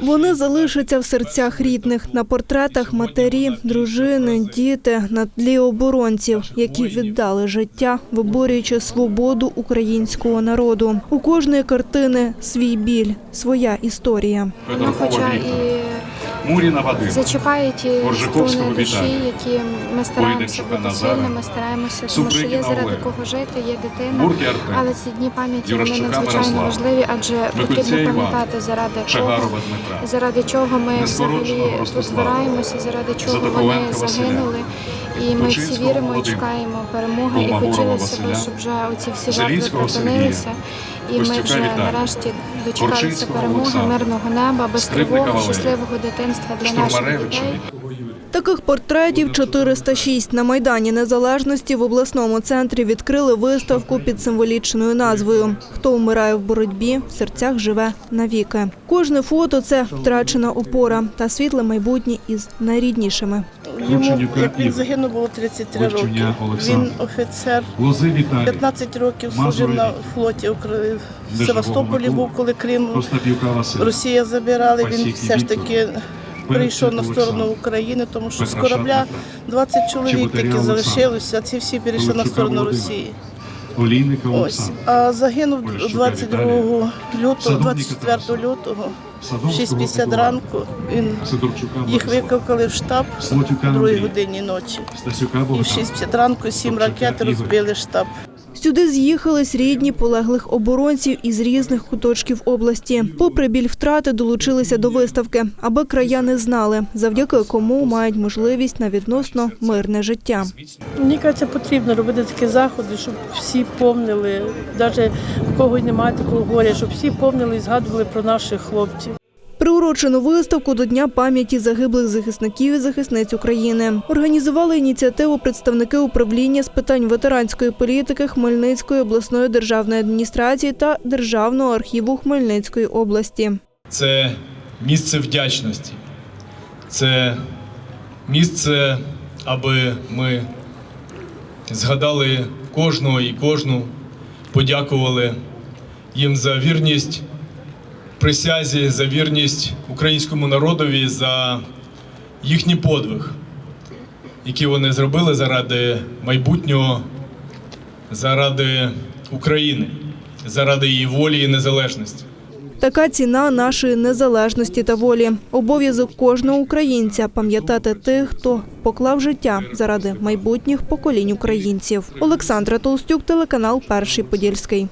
Вони залишаться в серцях рідних на портретах матері, дружини, діти на тлі оборонців, які віддали життя, виборюючи свободу українського народу. У кожної картини свій біль, своя історія. Воно хоча і Муріна Вадим. зачіпає ті струни душі, які ми стараємося бути сильними, стараємося, тому що є заради кого жити, є дитина. Але ці дні пам'яті вони надзвичайно важливі, адже потрібно пам'ятати заради чого, заради чого ми взагалі тут збираємося, заради чого вони загинули. І ми всі віримо і чекаємо перемоги, і хотілося б, щоб вже оці всі жертви припинилися. І ми вже нарешті дочекалися перемоги, мирного неба, без тривоги, щасливого дитинства для наших дітей. Таких портретів 406 на майдані Незалежності в обласному центрі відкрили виставку під символічною назвою Хто вмирає в боротьбі, в серцях живе навіки. Кожне фото це втрачена опора та світле майбутнє із найріднішими. Йому, як він загинув, було 33 роки. Він офіцер. Лози Віталій. 15 років служив на флоті в Севастополі був, коли Крим Росія забирали. Він все ж таки Прийшов на сторону України, тому що з корабля 20 чоловік тільки залишилося, а ці всі перейшли на сторону. Росії. Олійника Ось. А загинув Поліщука 22 лютого, Садовника 24 лютого, в Садовського 6.50 ранку. Він їх викликали в штаб о 2 годині ночі. І в Богдана. 6.50 ранку сім ракет розбили штаб. Сюди з'їхались рідні полеглих оборонців із різних куточків області. Попри біль втрати, долучилися до виставки, аби краяни знали, завдяки кому мають можливість на відносно мирне життя. Мені кажеться, потрібно робити такі заходи, щоб всі помнили, навіть в кого немає такого горя, щоб всі помнили і згадували про наших хлопців. Приурочену виставку до Дня пам'яті загиблих захисників і захисниць України організували ініціативу представники управління з питань ветеранської політики Хмельницької обласної державної адміністрації та Державного архіву Хмельницької області. це місце вдячності, це місце, аби ми згадали кожного і кожну, подякували їм за вірність присязі, за вірність українському народові, за їхній подвиг, який вони зробили заради майбутнього, заради України, заради її волі і незалежності. Така ціна нашої незалежності та волі. Обов'язок кожного українця пам'ятати тих, хто поклав життя заради майбутніх поколінь українців. Олександра Толстюк, телеканал Перший Подільський.